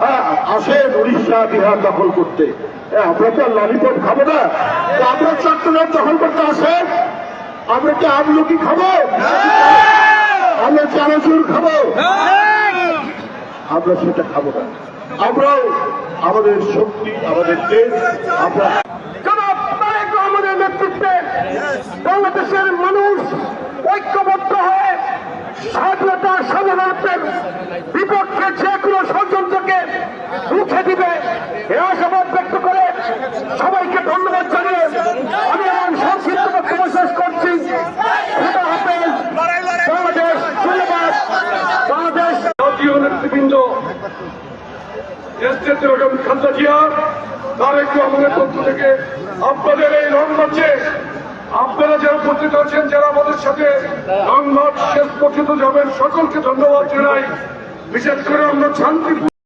হ্যাঁ, আসেন উড়িষ্যা বিহার দখল করতে। আমরা তো ললিপপ খাব না? আমরা চট্টগ্রাম দখল করতে আসেন আমরা কি আমলকি খাব? আমরা চানাচুর খাব? আমরা সেটা খাব না। আমরাও আমাদের শক্তি আমাদের দেশ আমরা রহমানের নেতৃত্বে বাংলাদেশের মানুষ ঐক্যবদ্ধ হয়ে স্বাধীনতা স্বাধীনতার এ আশাবাদ ব্যক্ত করে সবাইকে ধন্যবাদ জানিয়ে আমি আমার সংক্ষিপ্ত আপনারা যারা উপস্থিত আছেন, যারা আমাদের সাথে রং মার্চ শেষ পর্যন্ত যাবেন, সকলকে ধন্যবাদ জানাই। বিশেষ করে আমরা শান্তি